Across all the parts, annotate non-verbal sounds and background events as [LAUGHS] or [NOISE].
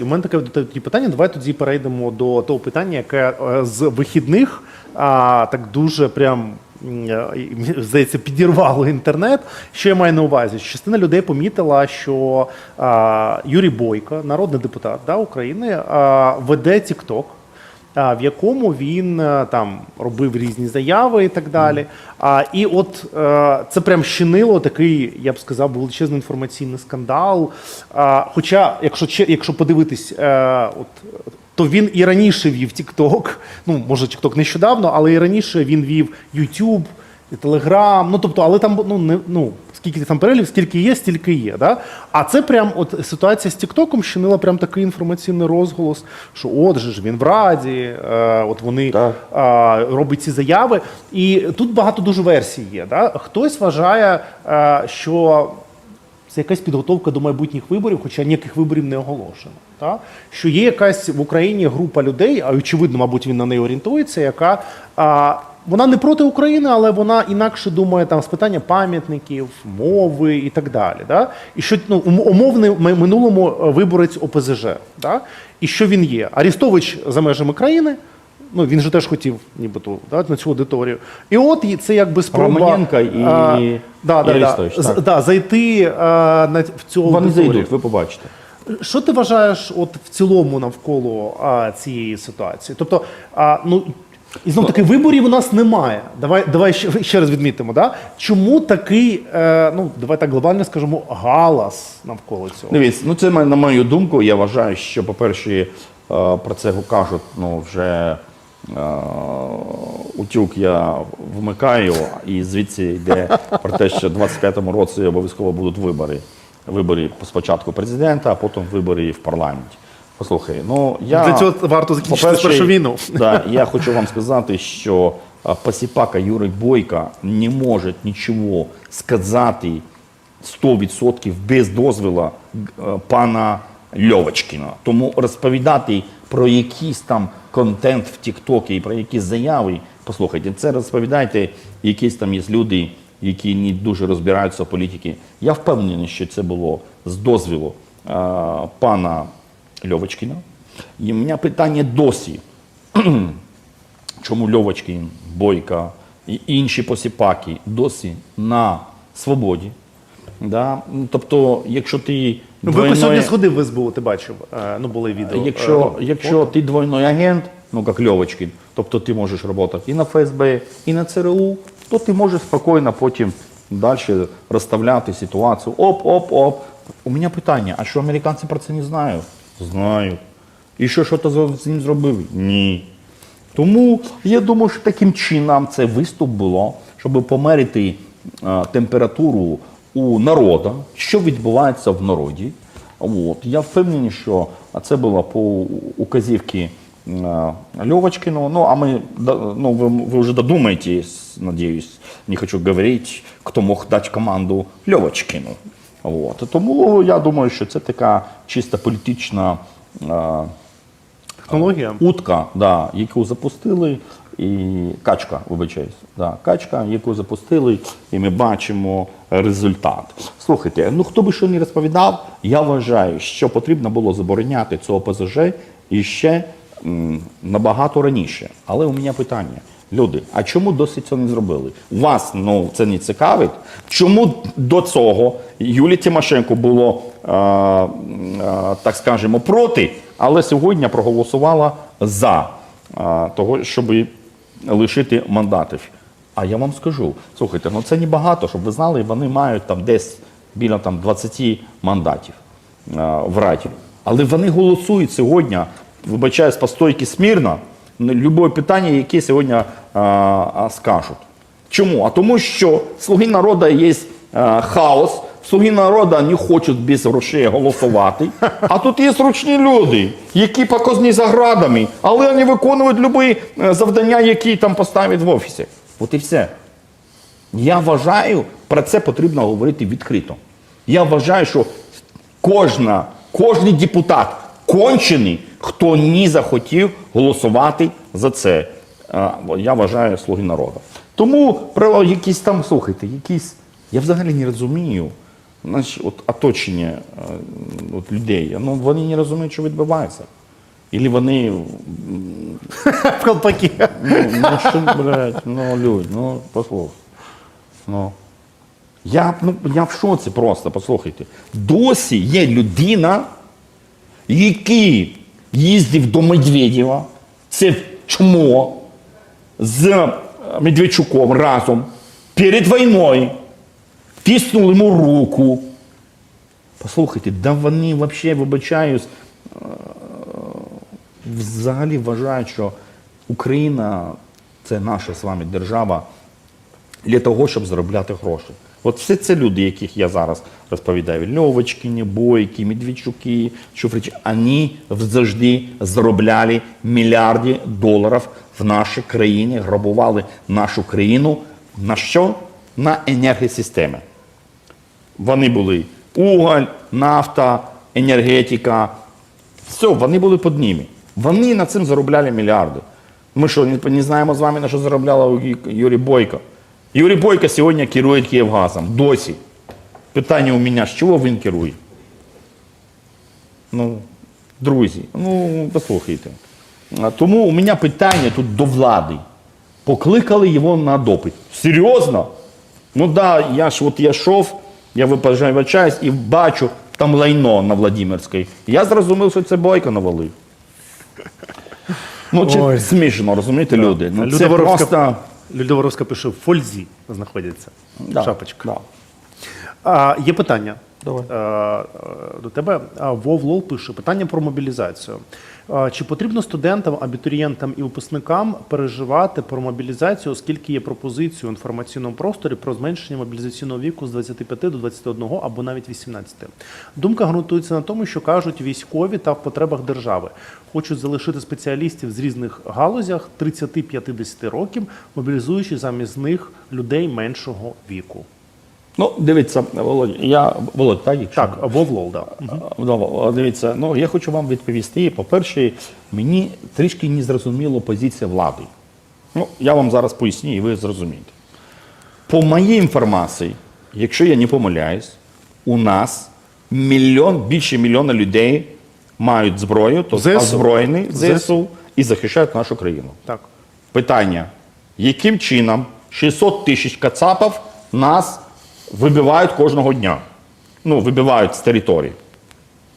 І мене таке тоді питання. Давай тоді перейдемо до того питання, яке е, з вихідних а, так дуже прям. Здається, підірвало інтернет. Що я маю на увазі? Частина людей помітила, що а, Юрій Бойко, народний депутат да, України, а, веде а, в якому він е, там робив різні заяви і так далі. А, і от е, це прям щинило такий, я б сказав, величезний інформаційний скандал. А, хоча, якщо якщо подивитись, е, от. То він і раніше вів TikTok, ну може TikTok нещодавно, але і раніше він вів YouTube, і Telegram, ну тобто, але там ну не ну скільки там перелів, скільки є, стільки є. Да? А це прям от ситуація з Тіктоком щинила прям такий інформаційний розголос, що от же ж він в Раді, е, от вони Так. е, робить ці заяви. І тут багато дуже версій є. Да? Хтось вважає, е, що це якась підготовка до майбутніх виборів, хоча ніяких виборів не оголошено. Та? Що є якась в Україні група людей, а очевидно, мабуть, він на неї орієнтується, яка а, вона не проти України, але вона інакше думає там з питання пам'ятників, мови і так далі. Да? І що ну, умовний минулому е, виборець ОПЗЖ. Да? І що він є? Арістович за межами країни. Ну, він же теж хотів, нібито, да, на цю аудиторію. І от це якби спроба. Романенко і- а, да, і да, да, Арестович, З- так. да, зайти а, на в цю Вони аудиторію. зайдуть, ви побачите. Що ти вважаєш от в цілому навколо а, цієї ситуації? Тобто, а, ну і знов таки виборів у нас немає. Давай, давай ще, ще раз відмітимо. Да? Чому такий, е, ну давай так глобально скажемо, галас навколо цього? Дивіться, ну це на мою думку. Я вважаю, що, по-перше, е, про це кажуть ну, вже е, утюг я вмикаю, і звідси йде про те, що в 25-му році обов'язково будуть вибори. Вибори спочатку президента, а потім вибори в парламенті. Послухай, ну я Для цього варто закінчити по-перше, війну. [LAUGHS] Да, я хочу вам сказати, що а, посіпака Юрій Бойко не може нічого сказати 100% без дозволу е, пана Льовочкіна. Тому розповідати про якийсь там контент в Тіктокі і про якісь заяви, послухайте, це розповідайте, якісь там є люди, які не дуже розбираються в політиці. Я впевнений, що це було з дозволу е, пана Льовочкіна. І у мене питання досі [CLEARS THROAT] чому Льовочкін, Бойка і інші посіпаки досі на свободі. Да? Ну, Тобто, якщо ти Ну, Бойко двойной- сьогодні сходив в СБУ, ти бачив, е, ну були відео. якщо, Е, якщо ти двойной агент, ну як Льовочкін, тобто ти можеш працювати і на ФСБ, і на ЦРУ, то ти можеш спокійно потім далі розставляти ситуацію. Оп-оп-оп. У мене питання: а що американці про це не знають? Знають. І що що то з ним зробили? Ні. Тому я думаю, що таким чином це виступ було, щоб померити е, температуру у народа, що відбувається в народі. От. Я впевнений, що це було по указівці е, Льовочкину. Ну, а ми, ну, ви, ви вже додумаєтесь, надіюсь, не хочу говорити, хто мог дати команду Льовочкину. От. Тому я думаю, що це така чисто політична. е, Технологія. Утка, да, яку запустили, і качка, вибачаюсь, да, качка, яку запустили, і ми бачимо результат. Слухайте, ну хто би що не розповідав, я вважаю, що потрібно було забороняти цього ПЗЖ іще м, набагато раніше. Але у мене питання. Люди, а чому досі це не зробили? Вас ну це не цікавить. Чому до цього Юлії Тимошенко було, е, е, так скажемо, проти, але сьогодні проголосувала за е, того, щоб лишити мандатів? А я вам скажу, слухайте, ну це небагато, щоб ви знали, вони мають там десь біля там 20 мандатів е, в Раді. Але вони голосують сьогодні, вибачаюсь, по стойки смірно, любе питання, яке сьогодні а, скажуть. Чому? А тому, що слуги народу є а, хаос, слуги народу не хочуть без грошей голосувати. А тут є ручні люди, які показні за градами, але вони виконують любі е, завдання, які там поставлять в офісі. От і все. Я вважаю, про це потрібно говорити відкрито. Я вважаю, що кожна, кожний депутат кончений, хто не захотів голосувати за це. Я вважаю слуги народу. Тому про якісь там, слухайте, якісь. Я взагалі не розумію, наші от, оточення е, от, людей, ну, вони не розуміють, що відбувається. Ілі вони, В [LAUGHS] колпаки. ну, ну що, блядь, ну, людь, ну, послухай. Ну. Я, ну, я в шоці просто, послухайте. Досі є людина, який їздив до Медведєва, це чмо, з е, Медведчуком разом перед війною, тиснув йому руку. Послухайте, да вони взагалі, вибачаюсь, е, взагалі вважають, що Україна це наша з вами держава для того, щоб заробляти гроші. От все це люди, яких я зараз розповідаю, Льовочкіни, Бойки, Медведчуки, Шуфричі, вони завжди заробляли мільярди доларів в нашій країні, грабували нашу країну на що? На енергосистеми. Вони були уголь, нафта, енергетика. Все, вони були під ними. Вони на цим заробляли мільярди. Ми що, не знаємо з вами, на що заробляла Юрій Бойко? Юрій Бойко сьогодні керує Київгазом. Досі. Питання у мене, з чого він керує? Ну, друзі, ну послухайте. Тому у мене питання тут до влади. Покликали його на допит. Серйозно? Ну да, я ж от я йшов, я вибачаюсь і бачу там лайно на Владимирській. Я зрозумів, що це бойко навалив. Ну, чи Ой. смішно, розумієте, люди? Ну, це просто... Люда Воровська пише, в фользі знаходиться. Да, Шапочка. да. А, є питання. Давай. Е, е, До тебе Вов Лол пише питання про мобілізацію. Чи потрібно студентам, абітурієнтам і випускникам переживати про мобілізацію, оскільки є пропозиція у інформаційному просторі про зменшення мобілізаційного віку з 25 до 21 або навіть 18? Думка ґрунтується на тому, що кажуть військові та в потребах держави хочуть залишити спеціалістів з різних галузях 30-50 років, мобілізуючи замість них людей меншого віку. Ну, дивіться, Володь, я Володь, так? Якщо? Так, Вов Лол, да. Ну, дивіться, ну я хочу вам відповісти. По-перше, мені трішки не зрозуміла позиція влади. Ну, я вам зараз поясню, і ви зрозумієте. По моїй інформації, якщо я не помиляюсь, у нас мільйон, більше мільйона людей мають зброю, то ЗСУ. озброєні ЗСУ. ЗСУ і захищають нашу країну. Так. Питання: яким чином 600 тисяч кацапів нас вибивають кожного дня? Ну, вибивають з території.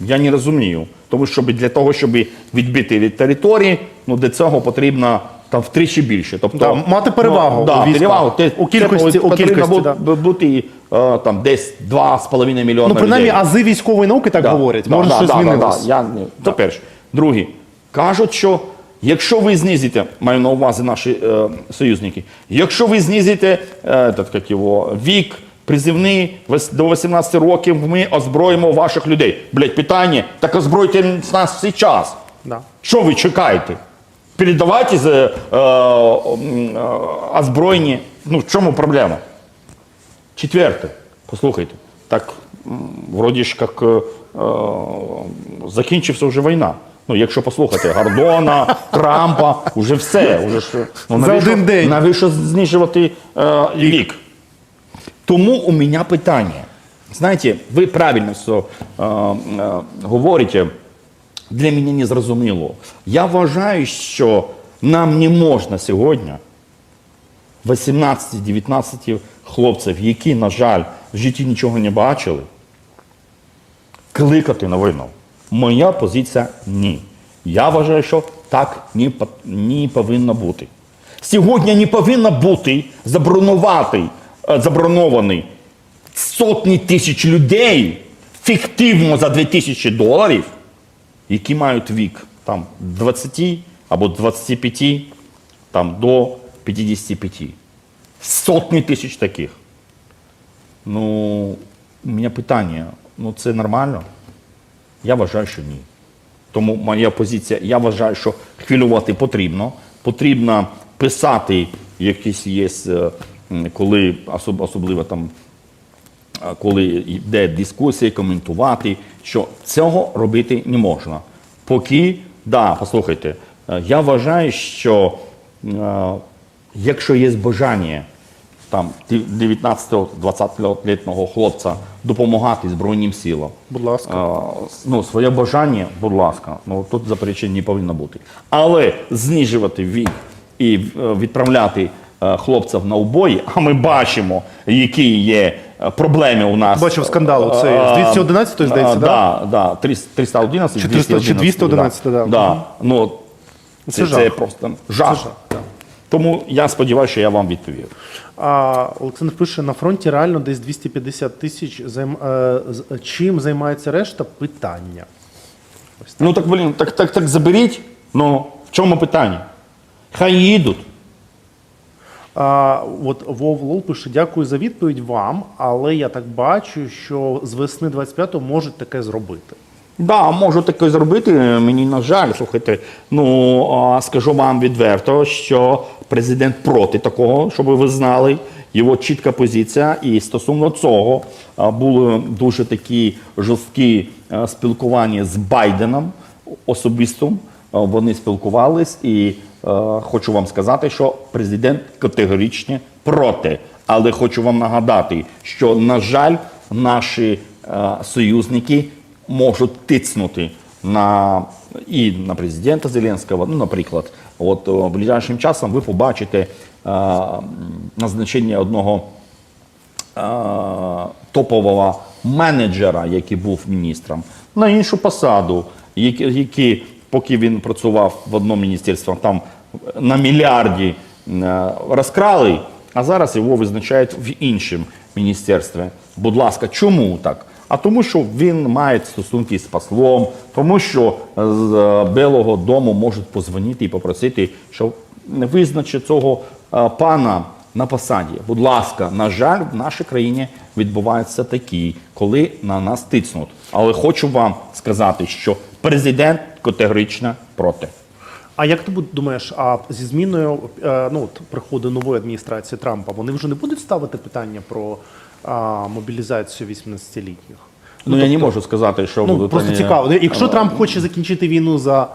Я не розумію. Тому що для того, щоб відбити від території, ну для цього потрібно там втричі більше. Тобто, Да, мати перевагу Ну, да, у перевагу. Те- У кількості- це у кількості, да. бути е, там десь 2,5 мільйона Ну, принаймні, людей. ази військової науки так говорять. Да, Може, да, щось да, змінилось. Да, да. Я, не- Це перше. Друге, кажуть, що якщо ви знизите, маю на увазі наші е, союзники, якщо ви знизите е, этот, як його, вік призивний до 18 років, ми озброїмо ваших людей. Блять, питання, так озбройте нас зараз. Да. Що ви чекаєте? Передавайте з, е, е, е, озброєння. Ну, в чому проблема? Четверте, послухайте, так вроді ж як е, е, закінчився вже війна. Ну, якщо послухати Гордона, [LAUGHS] Трампа, вже все. Уже ж, ну, За навіщо- один день. Навіщо знижувати е, вік? Тому у мене питання. Знаєте, ви правильно все е, е, говорите. Для мене не зрозуміло. Я вважаю, що нам не можна сьогодні 18-19 хлопців, які, на жаль, в житті нічого не бачили, кликати на війну. Моя позиція ні. Я вважаю, що так не, повинно бути. Сьогодні не повинно бути забронувати, забронований сотні тисяч людей фіктивно за 2000 доларів, які мають вік там 20 або 25 там, до 55. Сотні тисяч таких. Ну, у мене питання: ну це нормально? Я вважаю, що ні. Тому моя позиція, я вважаю, що хвилювати потрібно. Потрібно писати якісь є, е, коли особ- особливо там коли йде дискусія, коментувати, що цього робити не можна. Поки, да, послухайте, е, я вважаю, що е, якщо є бажання там 19-20-літнього хлопця допомагати Збройним силам. Будь ласка. А, ну, своє бажання, будь ласка, ну тут заперечень не повинно бути. Але знижувати вік і е, відправляти е, хлопців на убої, а ми бачимо, які є е, проблеми у нас. Бачив скандал оцей з 211-ї, здається, да? да? Да, да, 311, Чи 300, чи 211, да. да. Ну, Це це, жах. це просто жах. Це жах, да. Тому я сподіваюся, що я вам відповів. А, Олександр пише, на фронті реально десь 250 тисяч. Займ... е, Чим займається решта? Питання. Ну так, блін, так, так, так заберіть. Ну, в чому питання? Хай їдуть. От Вов Лол пише, дякую за відповідь вам, але я так бачу, що з весни 25-го можуть таке зробити. Да, можу таке зробити. Мені на жаль, слухайте. Ну скажу вам відверто, що президент проти такого, щоб ви знали. Його чітка позиція, і стосовно цього були дуже такі жорсткі спілкування з Байденом особисто. Вони спілкувались, і хочу вам сказати, що президент категорично проти. Але хочу вам нагадати, що на жаль, наші е, союзники можуть тиснути на і на президента Зеленського. Ну, наприклад, от ближайшим часом ви побачите е, назначення одного е, топового менеджера, який був міністром, на іншу посаду, який поки він працював в одному міністерстві, там на мільярді е, розкрали, а зараз його визначають в іншому міністерстві. Будь ласка, чому так? А тому, що він має стосунки з послом, тому що з е, Білого дому можуть позвонити і попросити, що не визначить цього е, пана на посаді. Будь ласка, на жаль, в нашій країні відбуваються такі, коли на нас тиснуть. Але хочу вам сказати, що президент категорично проти. А як ти думаєш, а зі зміною е, ну, от, приходу нової адміністрації Трампа, вони вже не будуть ставити питання про а, мобілізацію 18-літніх? Ну, я не можу сказати, що Ну, будуть просто вони- цікаво. Якщо Трамп хоче закінчити війну за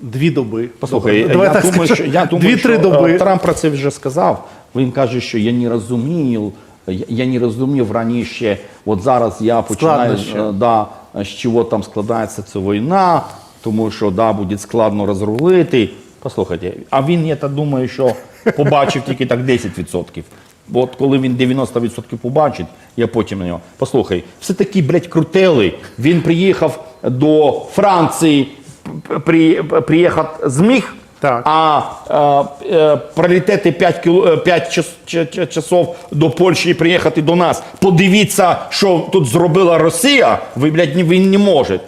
дві доби, Послухай, добре, давай я, так думаю, скажу, що, я думаю, дві-три що доби. е, Трамп про це вже сказав. Він каже, що я не розумів, я, я не розумів раніше, от зараз я починаю, е, да, з чого там складається ця війна, тому що да, буде складно розрулити. Послухайте, а він, я так думаю, що побачив тільки так 10%. Бо от коли він 90% побачить, я потім на нього. Послухай, все таки, блядь, крутели. Він приїхав до Франції, при, приїхав зміг, Так. а е, е, пролетіти 5, кіло, 5 час, ч- ч- часов до Польщі і приїхати до нас. Подивіться, що тут зробила Росія, ви, блядь, він не може.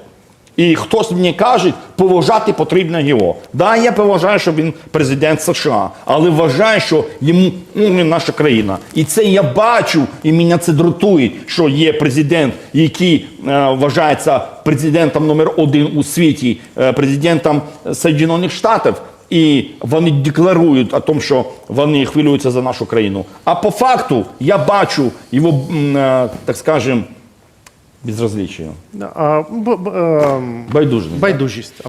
І хтось мені каже, поважати потрібно його. Да, я поважаю, що він президент США, але вважаю, що йому не наша країна. І це я бачу, і мене це дратує, що є президент, який е, вважається президентом номер один у світі, е, президентом Соєдинених Штатів. І вони декларують о тому, що вони хвилюються за нашу країну. А по факту я бачу його, е, так скажем, безразличие, А, б- б- ем, байдужність. байдужість.